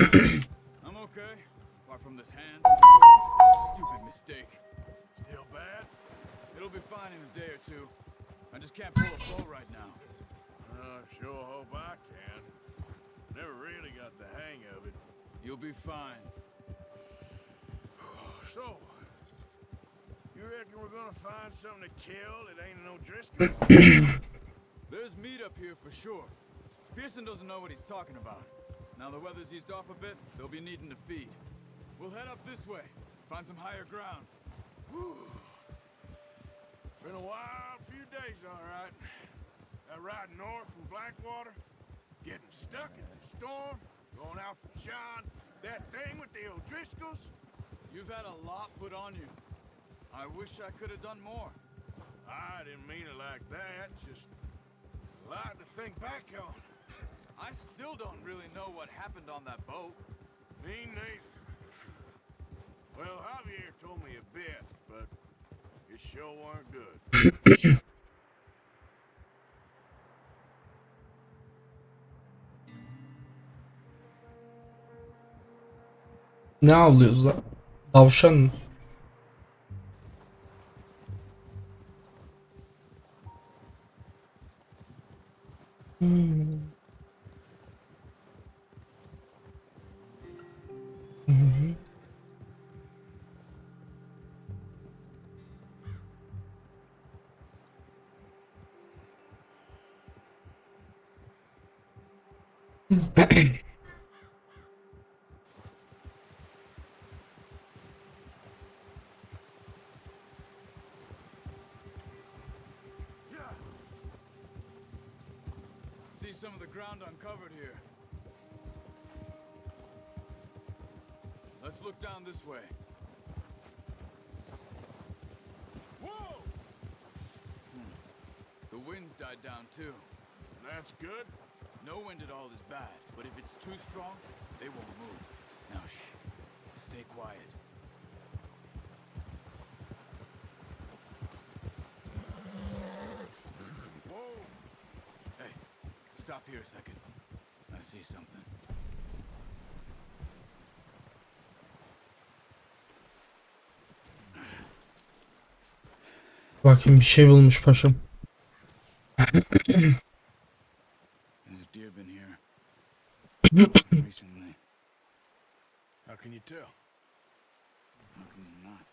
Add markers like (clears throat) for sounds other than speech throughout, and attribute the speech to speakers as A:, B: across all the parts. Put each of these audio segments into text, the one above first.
A: (clears throat) I'm okay, apart from this hand. Stupid mistake. Still bad? It'll be fine in a day or two. I just can't pull a bow right now.
B: I sure hope I can. Never really got the hang of it.
A: You'll be fine. (sighs)
B: So, you reckon we're gonna find something to kill that ain't no Driscoll? (clears throat)
A: There's meat up here for sure. Pearson doesn't know what he's talking about. Now the weather's eased off a bit, they'll be needing to feed. We'll head up this way, find some higher ground.
B: Been a wild few days, all right. That ride north from Blackwater, getting stuck in the storm, going out for John, that thing with the O'Driscolls.
A: You've had a lot put on you. I wish I could have done more.
B: I didn't mean it like that, just a lot to think back on.
A: I still don't really know what happened on that boat.
B: Me neither. Well, Javier told me a bit, but it sure weren't good. (coughs)
C: Ne avlıyoruz lan? Tavşan
A: See some of the ground uncovered here. Let's look down this way.
B: Whoa! Hmm.
A: The wind's died down too.
B: That's good.
A: No wind at all is bad, but if it's too strong, they won't move. Now shh. Stay quiet.
B: Whoa!
A: Hey, stop here a second. I see something.
C: Bakayım bir şey bulmuş paşam. (coughs)
A: recently?
B: How can you tell?
A: How can you not?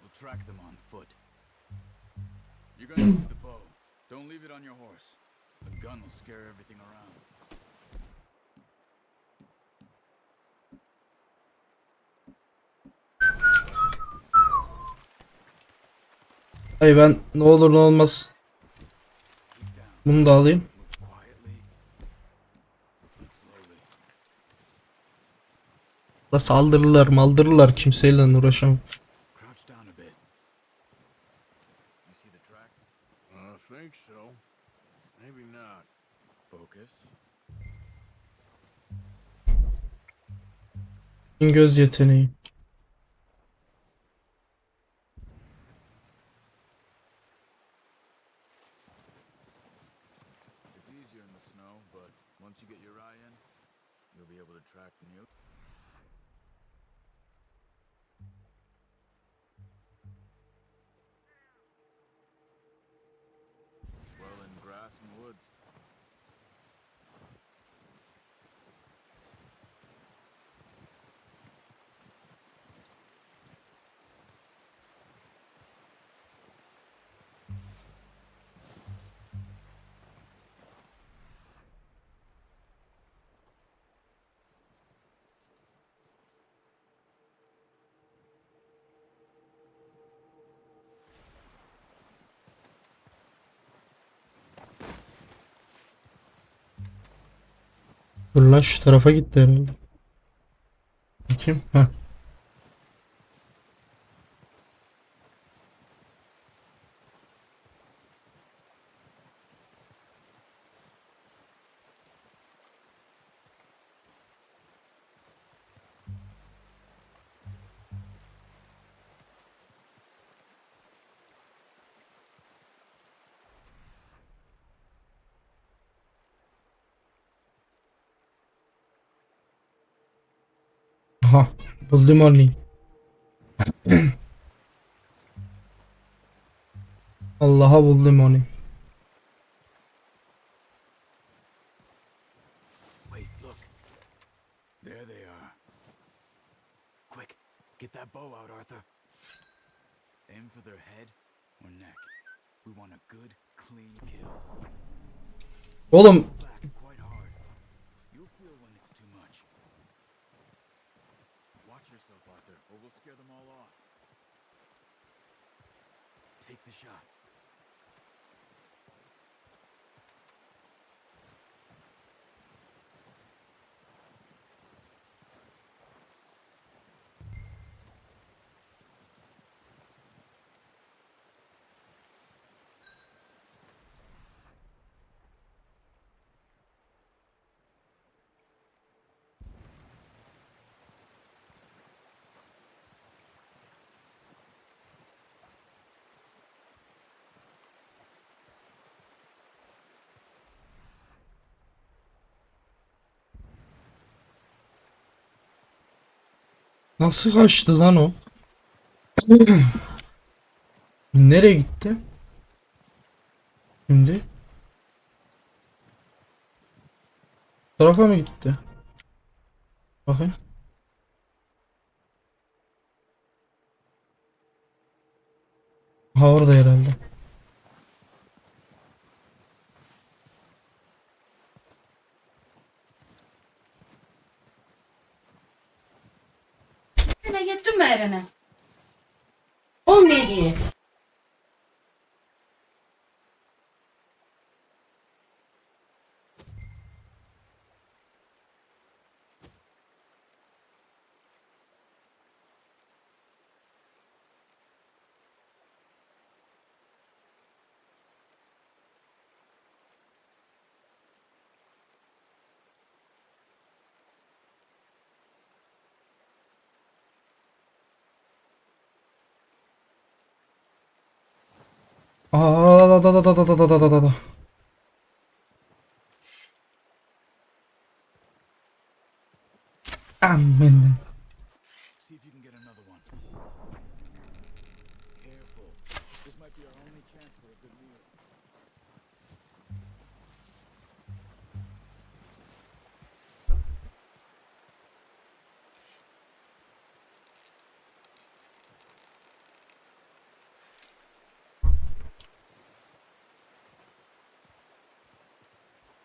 A: We'll track them on foot. You're gonna use the bow. Don't leave it on your horse. The gun will scare everything around.
C: Ay ben ne olur ne olmaz bunu da alayım. Da saldırırlar maldırırlar kimseyle uğraşamam.
A: Crouch down a bit. You see the tracks?
B: I think so. Maybe not.
A: Focus.
C: Göz yeteneği.
A: It's easier in the snow, but once you get your eye in, you'll be able to track the new. Well, in grass and woods.
C: Dur şu tarafa gitti herhalde. Bakayım. Heh. Buldum onu. Allah'a buldum onu.
A: Wait, look. There they are. Quick, get that bow out, Arthur. Aim for their head or neck. We want a good, clean kill.
C: Oğlum nasıl kaçtı lan o? (clears throat) Nereye gitti? Şimdi? Tarafa mı gitti? Bakın. Ha orada herhalde.
D: Yine gittin mi Eren'e? Olmuyor diye.
C: Aa, da da da da da da da da da da. Amen.
A: See if you can get another one. Careful. This might be our only chance for a good meal.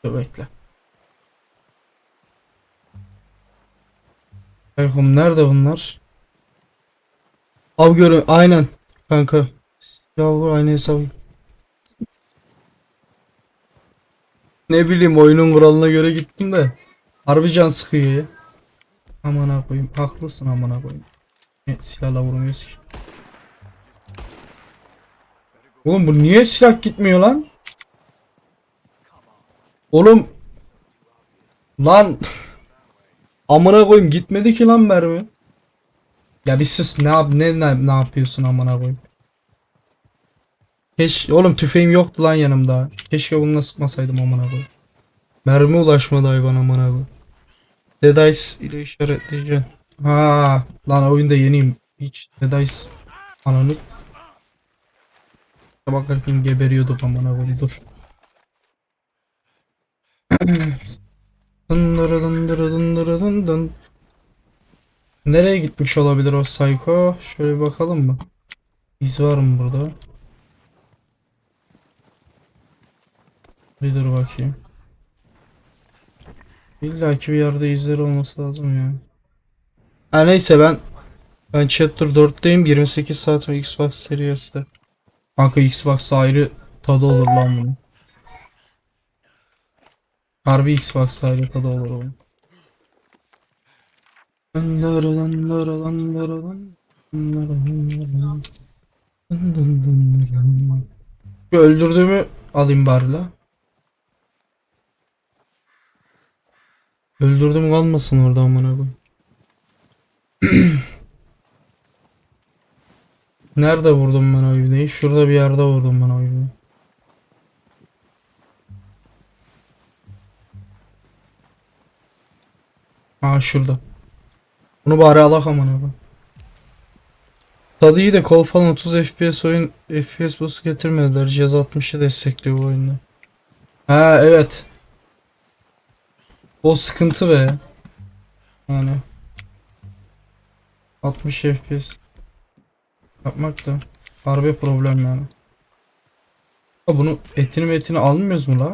C: Dur bekle. Kankom nerede bunlar? Av görü aynen kanka. Ya vur aynı hesabı. Ne bileyim oyunun kuralına göre gittim de. Harbi can sıkıyor ya. Amına koyayım. Haklısın amına koyayım. Silahla vurmuyoruz ki. Oğlum bu niye silah gitmiyor lan? Oğlum lan amına koyayım gitmedi ki lan mermi. Ya bir sus ne yap ne ne, ne yapıyorsun amına koyayım. Keş oğlum tüfeğim yoktu lan yanımda. Keşke bununla sıkmasaydım amına koyayım. Mermi ulaşmadı hayvan amına koyayım. Dead Eyes ile işaretleyeceğim. Ha lan oyunda yeniyim. Hiç Dead Eyes ananı bakarken geberiyorduk amına koyayım dur. Nereye gitmiş olabilir o Psycho? Şöyle bir bakalım mı? İz var mı burada? Bir dur bakayım. İlla ki bir yerde izleri olması lazım ya. Ha neyse ben ben chapter 4'teyim 28 saat Xbox Series'te. Kanka Xbox ayrı tadı olur lan bunun. Harbi Xbox ayrı tadı olur oğlum. Lanlara lanlara lanlara lan. Lanlara lanlara lan. Dın dın dın dın dın. Şu öldürdüğümü alayım bari la. Öldürdüm kalmasın orada amına koyayım. (clears throat) Nerede vurdum ben o ibneyi? Şurada bir yerde vurdum ben o ibneyi. Aa şurada. Bunu bari alak aman abi. Tadı iyi de kol falan 30 FPS oyun FPS boost getirmediler. Cihaz 60'ı destekliyor bu oyunda. Ha evet. O sıkıntı be. Yani 60 FPS yapmak da harbi problem yani. Ha bunu etini metini almıyoruz mu la?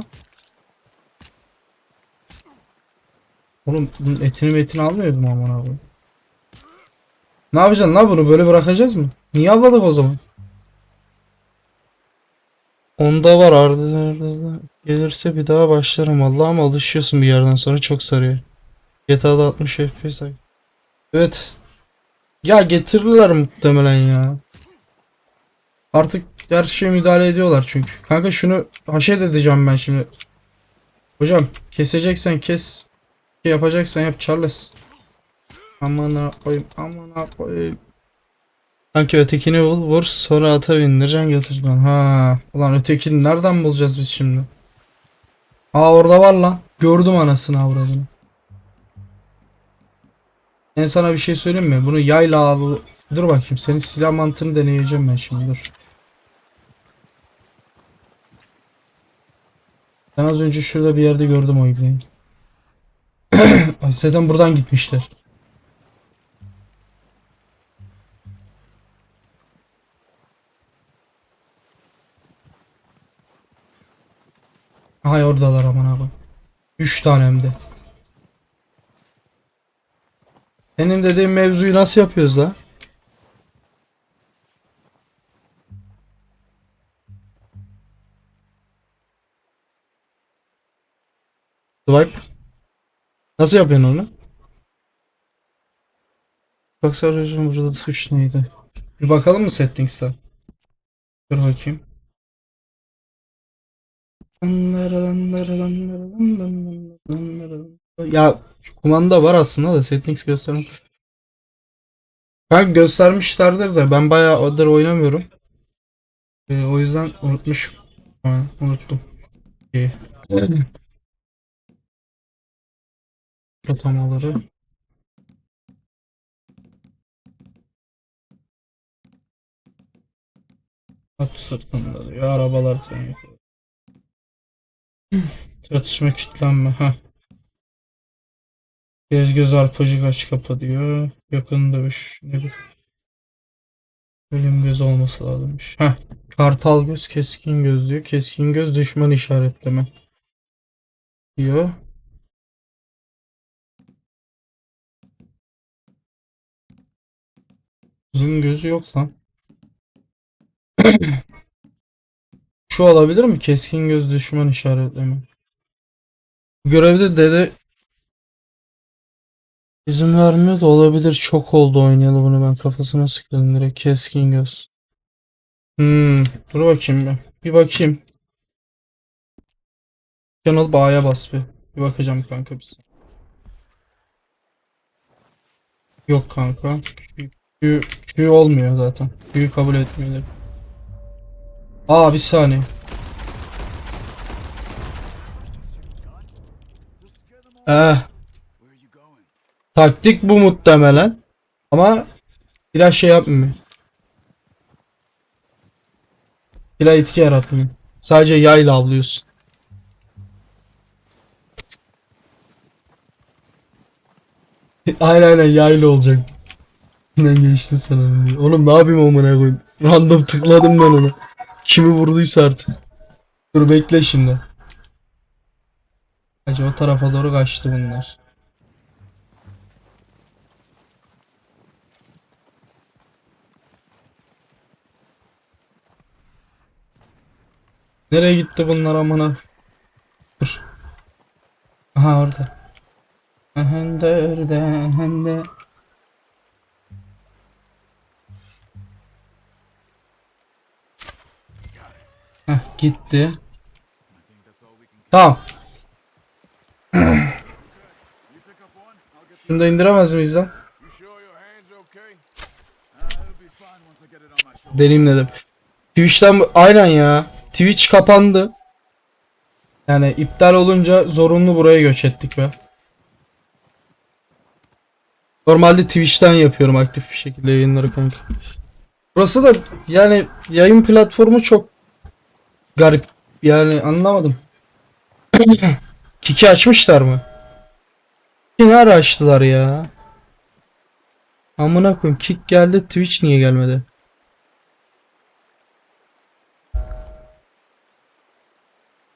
C: Oğlum bunun etini metini almıyoruz mu aman abi? Ne yapacaksın lan bunu böyle bırakacağız mı? Niye avladık o zaman? Onda var ardı ardı. Gelirse bir daha başlarım vallahi ama alışıyorsun bir yerden sonra çok sarıyor. GTA'da 60 FPS. Evet. Ya getirirler muhtemelen ya. Artık her şeye müdahale ediyorlar çünkü. Kanka şunu haşet edeceğim ben şimdi. Hocam keseceksen kes. Şey yapacaksan yap Charles. Aman ha koyayım aman ha koyayım. Sanki ötekini bul vur sonra ata bindireceksin götüreceksin. Ha ulan ötekini nereden bulacağız biz şimdi? Aa orada var lan. Gördüm anasını avradını. Ben sana bir şey söyleyeyim mi? Bunu yayla al. Dur bakayım senin silah mantığını deneyeceğim ben şimdi dur. Ben az önce şurada bir yerde gördüm o ibneyi. (clears throat) Zaten buradan gitmişler. Hay oradalar aman abi. 3 tane hem de. Senin dediğin mevzuyu nasıl yapıyoruz la? Swipe. Nasıl yapıyorsun onu? Bak arayacağım burada tuş neydi? Bir bakalım mı settings'ten? Dur bakayım. Ya kumanda var aslında da settings göstermem. Ben göstermişlerdir de ben bayağıdır oynamıyorum. Ee, o yüzden unutmuşum. Ha, unuttum. İyi. Atamaları. At sırtında diyor. Arabalar tanıyor. Çatışma kitlenme. ha. Göz göz arpacık aç kapa diyor. Yakın dövüş. Ne bu? Ölüm göz olması lazımmış. Heh. Kartal göz, keskin göz diyor. Keskin göz düşman işaretleme. Diyor. Uzun gözü yok lan. (clears throat) Şu olabilir mi? Keskin göz düşman işaretleme. Görevde dede izin vermiyor da olabilir. Çok oldu oynayalı bunu ben kafasına sıkıldım direkt. Keskin göz. Hmm, dur bakayım bir. Bir bakayım. Channel A'ya bas bir. Bir bakacağım kanka saniye. Yok kanka. Q, Q olmuyor zaten. Q'yu kabul etmiyorlar. Aa bir saniye. Eh, taktik bu muhtemelen. Ama biraz şey yapmıyor. Silah etki yaratmıyor. Sadece yayla avlıyorsun. (laughs) aynen aynen yayla olacak. Ne geçti sana. Oğlum ne yapayım amına koyayım. Random tıkladım ben onu. Kimi vurduysa artık. Dur bekle şimdi. Acaba tarafa doğru kaçtı bunlar. Nereye gitti bunlar amına? Dur. Aha orada. Aha nerede? Nerede? Heh, gitti. Tamam. Şunu da indiremez miyiz lan? Deneyim dedim. Twitch'ten aynen ya. Twitch kapandı. Yani iptal olunca zorunlu buraya göç ettik be. Normalde Twitch'ten yapıyorum aktif bir şekilde yayınları kanka. Burası da yani yayın platformu çok garip. Yani anlamadım. (coughs) Kiki açmışlar mı? Kiki ara açtılar ya? Amına koyayım kick geldi Twitch niye gelmedi?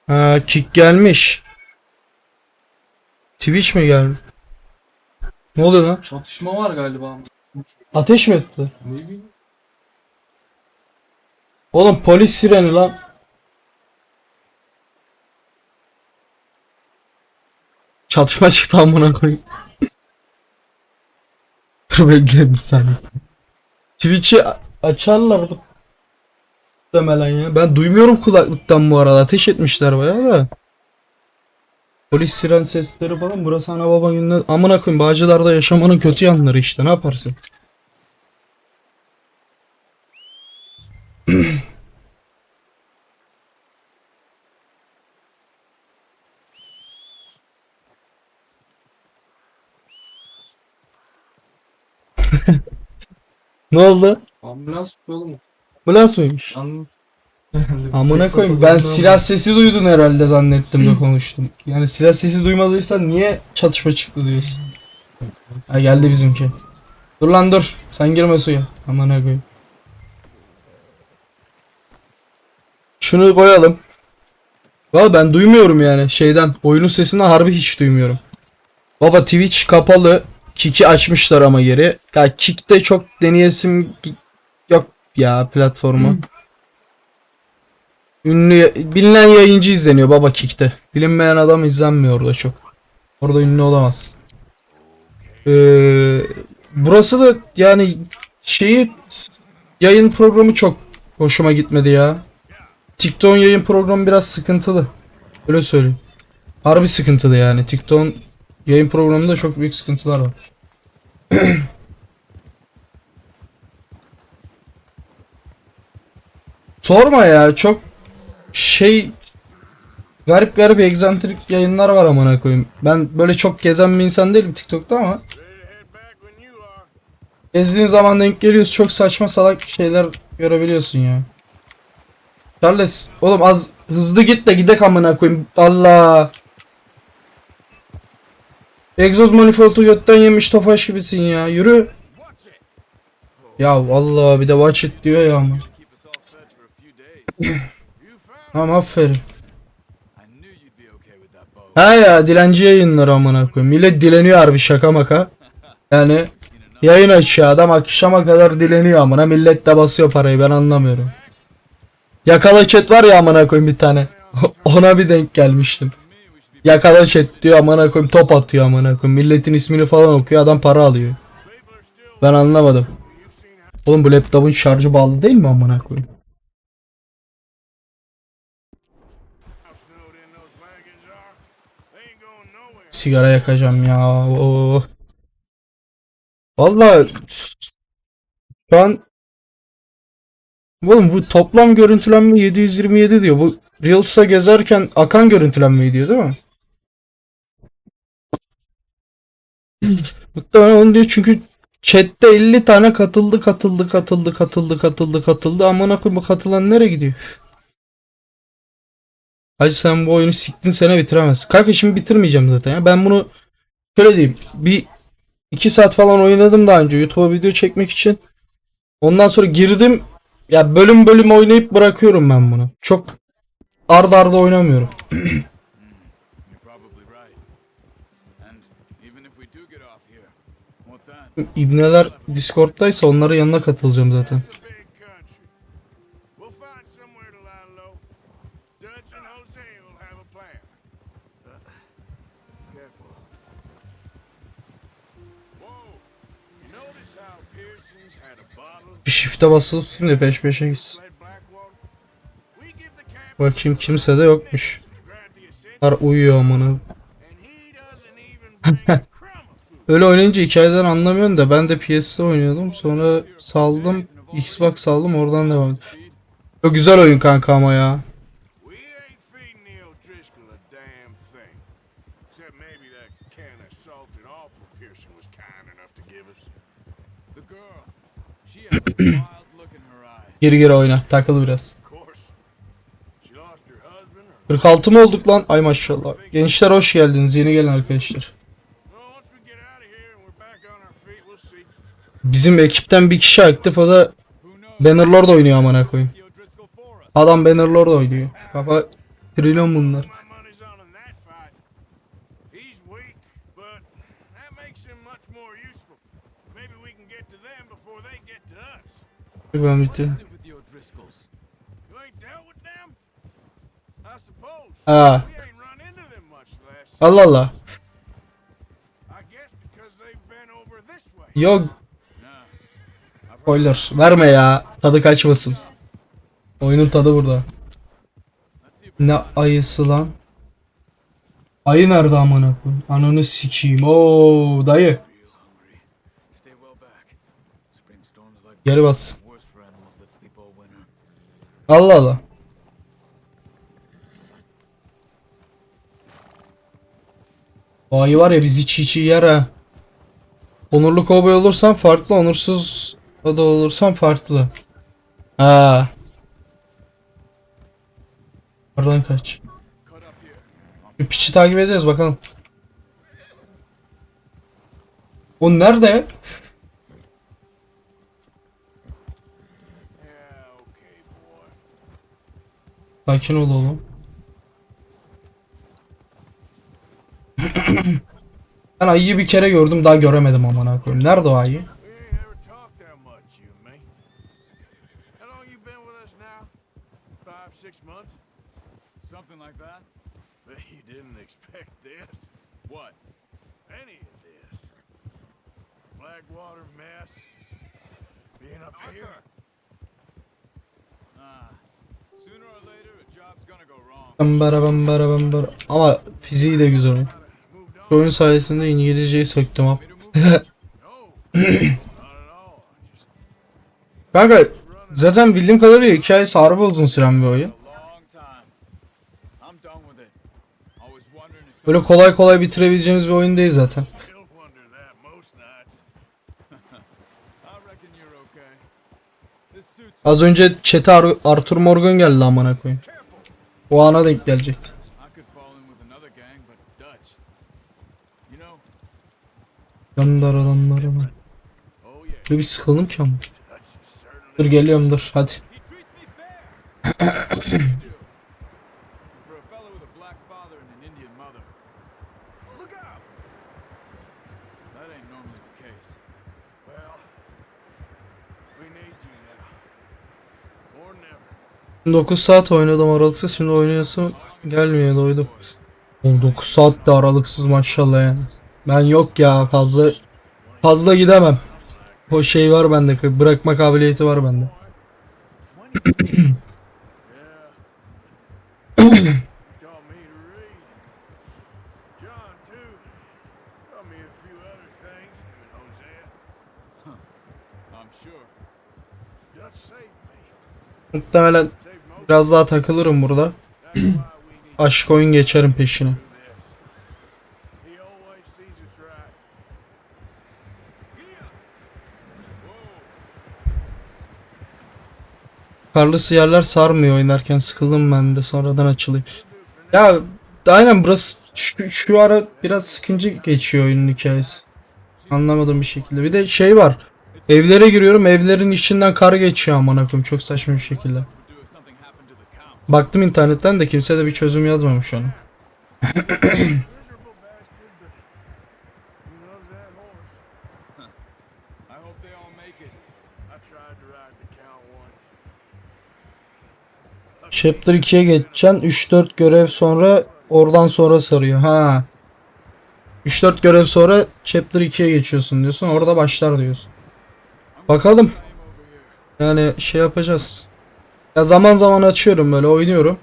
C: Ha kick gelmiş. Twitch mi geldi? Ne oluyor lan?
E: Çatışma var galiba.
C: Ateş mi etti?
E: Ne bileyim.
C: Oğlum polis sireni lan. Çatışma çıktı amına koyayım. Dur bekle bir saniye. Twitch'i açarlar bu. Demelen ya. Ben duymuyorum kulaklıktan bu arada. Ateş etmişler bayağı da. Polis siren sesleri falan. Burası ana baba gününe. Amına koyayım. Bağcılar'da yaşamanın kötü yanları işte. Ne yaparsın? (clears throat) Ne oldu?
E: Ambulans oğlum.
C: Ambulans mıymış?
E: Anladım. (laughs)
C: Amına koyayım ben silah sesi duydun herhalde zannettim de (laughs) konuştum. Yani silah sesi duymadıysan niye çatışma çıktı diyorsun? Ha geldi bizimki. Dur lan dur. Sen girme suya. Amına koyayım. Şunu koyalım. Valla ben duymuyorum yani şeyden. Oyunun sesini harbi hiç duymuyorum. Baba Twitch kapalı. Kick'i açmışlar ama geri. Ya Kick'te çok deneyesim yok ya platformu. Ünlü, bilinen yayıncı izleniyor baba Kick'te. Bilinmeyen adam izlenmiyor orada çok. Orada ünlü olamaz. Ee, burası da yani şeyi yayın programı çok hoşuma gitmedi ya. TikTok'un yayın programı biraz sıkıntılı. Öyle söyleyeyim. Harbi sıkıntılı yani. TikTok'un yayın programında çok büyük sıkıntılar var. (clears throat) Sorma ya çok şey garip garip egzantrik yayınlar var amına koyayım. Ben böyle çok gezen bir insan değilim TikTok'ta ama gezdiğin zaman denk geliyoruz çok saçma salak şeyler görebiliyorsun ya. Charles oğlum az hızlı git de gidek amına koyayım. Allah. Egzoz manifoldu götten yemiş tofaş gibisin ya. Yürü. Ya Allah bir de watch it diyor ya ama. (laughs) Tamam aferin. Ha ya dilenci yayınları amına koyayım. Millet dileniyor harbi şaka maka. Yani yayın açıyor adam akşama kadar dileniyor amına. Millet de basıyor parayı ben anlamıyorum. Yakala chat var ya amına koyayım bir tane. (laughs) Ona bir denk gelmiştim. Yakala chat diyor amına koyayım top atıyor amına koyayım. Milletin ismini falan okuyor adam para alıyor. Ben anlamadım. Oğlum bu laptopun şarjı bağlı değil mi amına koyayım? Sigara yakacağım ya. Oo. Vallahi şu an Oğlum bu toplam görüntülenme 727 diyor. Bu Reels'a gezerken akan görüntülenmeyi diyor değil mi? Muhtemelen diyor çünkü chatte 50 tane katıldı katıldı katıldı katıldı katıldı katıldı koyayım bu katılan nereye gidiyor? Hacı sen bu oyunu siktin sene bitiremezsin. Kanka şimdi bitirmeyeceğim zaten ya. Ben bunu şöyle diyeyim. Bir 2 saat falan oynadım daha önce YouTube'a video çekmek için. Ondan sonra girdim. Ya bölüm bölüm oynayıp bırakıyorum ben bunu. Çok arda arda oynamıyorum. (clears throat)
A: You're probably right. And even if we do get off here, what then?
C: İbneler Discord'daysa onların yanına katılacağım zaten.
B: It's a big country. We'll find somewhere to lie low. Dutch and Jose will have a plan.
A: Careful.
B: Whoa. You notice how Pearson's had a bottle
C: Bir shift'e basılı tutayım da peş peşe gitsin. Bakayım kimse de yokmuş. Bunlar uyuyor amına. (laughs) Öyle oynayınca hikayeden anlamıyorsun da ben de PS'de oynuyordum. Sonra saldım. Xbox saldım oradan devam ettim. O güzel oyun kanka ama ya. (coughs) Geri geri oyna. Takıl biraz.
B: Of course. She lost her husband or
C: 46 mı olduk lan? Ay maşallah. Gençler hoş geldiniz. Yeni gelen arkadaşlar.
B: Well, once we get out of here and we're back on our feet, we'll see.
C: Bizim ekipten bir kişi aktif. O da? Bannerlord oynuyor amına koyayım. Adam Bannerlord oynuyor. Kafa trilyon bunlar. Ben bitti. Ah.
B: Last
C: Allah Allah. Yok. Spoiler. Verme ya. Tadı kaçmasın. Oyunun tadı burada. Ne ayısı lan? Ayı nerede amına koyayım? Ananı sikeyim. Oo dayı. Geri bas. Allah Allah. O ayı var ya bizi çiğ çiğ yer ha. Onurlu kovboy olursan farklı, onursuz da olursan farklı. Ha. Oradan kaç. Bir piçi takip ediyoruz bakalım. O nerede? Sakin ol oğlum. Ben ayıyı bir kere gördüm daha göremedim amına koyayım. Nerede o ayı?
B: Six months?
A: Something like that?
B: Bet you didn't expect this.
A: What?
B: Any of this. Blackwater mess. Being up here.
A: Ah. Sooner or later, a job's gonna go wrong.
C: Bambara bambara bambara. Ama fiziği de güzel. Şu oyun sayesinde İngilizceyi söktüm abi. (coughs) Kanka zaten bildiğim kadarıyla hikayesi harbi uzun süren bir oyun. Böyle kolay kolay bitirebileceğimiz bir oyun değil zaten. Az önce chat'e Ar- Arthur Morgan geldi amına koyayım. O ana denk gelecekti.
A: That ain't normally the case.
B: Well, we need you now. Or never.
C: 9 saat oynadım aralıksız şimdi oynuyorsun gelmiyor doydum. Oğlum 9 saat de aralıksız maşallah yani. Ben yok ya fazla fazla gidemem. O şey var bende bırakma kabiliyeti var bende. Muhtemelen biraz daha takılırım burada. Aşk oyun geçerim peşine.
B: to do this. He always sees us right.
C: Karlısı yerler sarmıyor oynarken sıkıldım ben de sonradan açılıyor. Ya aynen burası şu, şu ara biraz sıkıcı geçiyor oyunun hikayesi. Anlamadım bir şekilde. Bir de şey var. Evlere giriyorum evlerin içinden kar geçiyor amına koyayım çok saçma bir şekilde. Baktım internetten de kimse de bir çözüm yazmamış onu. (clears throat)
B: Miserable bastard, but he loves that horse.
A: I hope they all make it.
B: I tried to ride the count once.
C: Chapter 2'ye geçeceksin 3-4 görev sonra oradan sonra sarıyor. Ha. 3-4 görev sonra Chapter 2'ye geçiyorsun diyorsun. Orada başlar diyorsun. Bakalım. Yani şey yapacağız. Ya zaman zaman açıyorum böyle oynuyorum.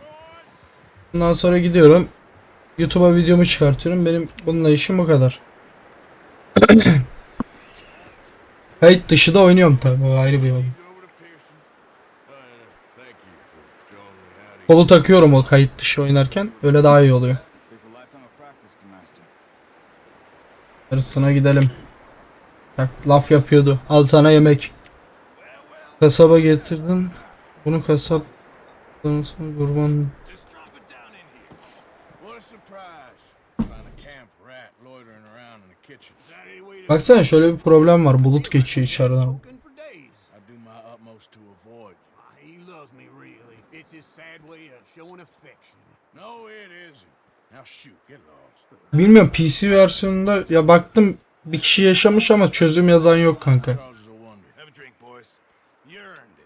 C: Bundan sonra gidiyorum. YouTube'a videomu çıkartıyorum. Benim bununla işim bu kadar. (clears throat) Kayıt dışı da oynuyorum tabii. O ayrı bir yol.
B: He's over to Pearson. Uh, thank you for showing me how to
C: Kolu takıyorum o kayıt dışı oynarken. Öyle daha iyi oluyor. Yarısına gidelim. Bak laf yapıyordu. Al sana yemek. Kasaba getirdin. Bunu kasap sonra kurban. Baksana şöyle bir problem var. Bulut geçiyor içeriden.
B: Spoken for days. I do my utmost to avoid. He loves me really. It's his sad way of showing affection. No, it isn't. Now shoot, get lost.
C: Bilmiyorum PC versiyonunda ya baktım bir kişi yaşamış ama çözüm yazan yok kanka.
B: Causes a wonder. Have a drink, boys. You earned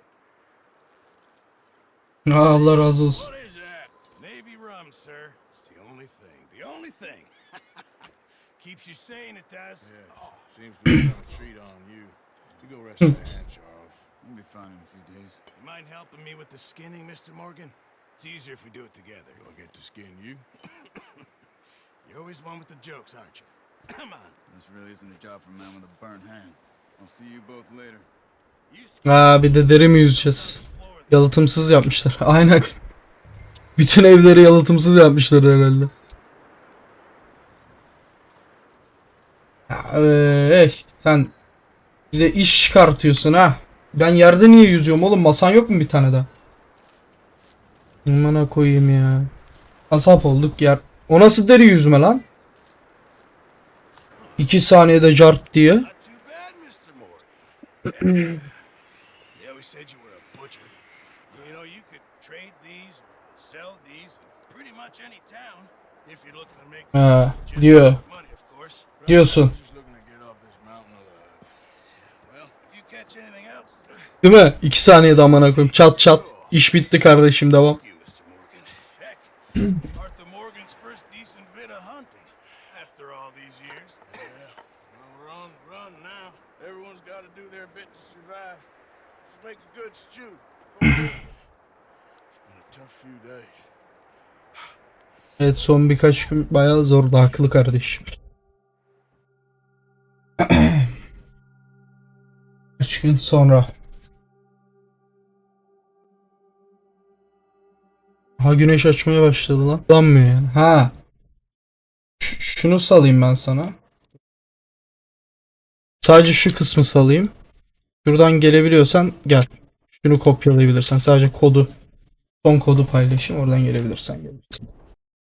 B: it.
C: Ha, Allah razı olsun.
B: What is that? Navy rum, sir. It's the only thing. The only thing. (laughs) Keeps you sane, it does. Yeah, seems to be a treat on you. You go rest your hand,
A: We'll be fine in a few days.
B: You mind helping me with the skinning, Mr. Morgan? It's easier if we do it together. Do I get to skin you? (coughs) You're always one with the jokes, aren't you? (coughs) Come on.
A: This really isn't a job for a man with a burnt hand. I'll see you both later.
C: Ha bir de deri mi yüzeceğiz? Yalıtımsız yapmışlar. (laughs) Aynen. Bütün evleri yalıtımsız yapmışlar herhalde. Ya, ee, sen bize iş çıkartıyorsun ha. Ben yerde niye yüzüyorum oğlum? Masan yok mu bir tane daha? Amına koyayım ya. Kasap olduk yer. O nasıl deri yüzme lan? 2 saniyede jart diye. (clears throat) Ha, diyor. Diyorsun.
B: Just looking to get off this mountain alive. Well, if you catch anything else,
C: Değil mi? 2 saniyede amına koyayım. Çat çat. İş bitti kardeşim devam. (clears throat) Evet son birkaç gün bayağı zordu haklı kardeşim. (clears throat) Kaç gün sonra. Ha güneş açmaya başladı lan. Lanmıyor yani. Ha. Ş- şunu salayım ben sana. Sadece şu kısmı salayım. Şuradan gelebiliyorsan gel. Şunu kopyalayabilirsen sadece kodu son kodu paylaşayım oradan gelebilirsen gelirsin.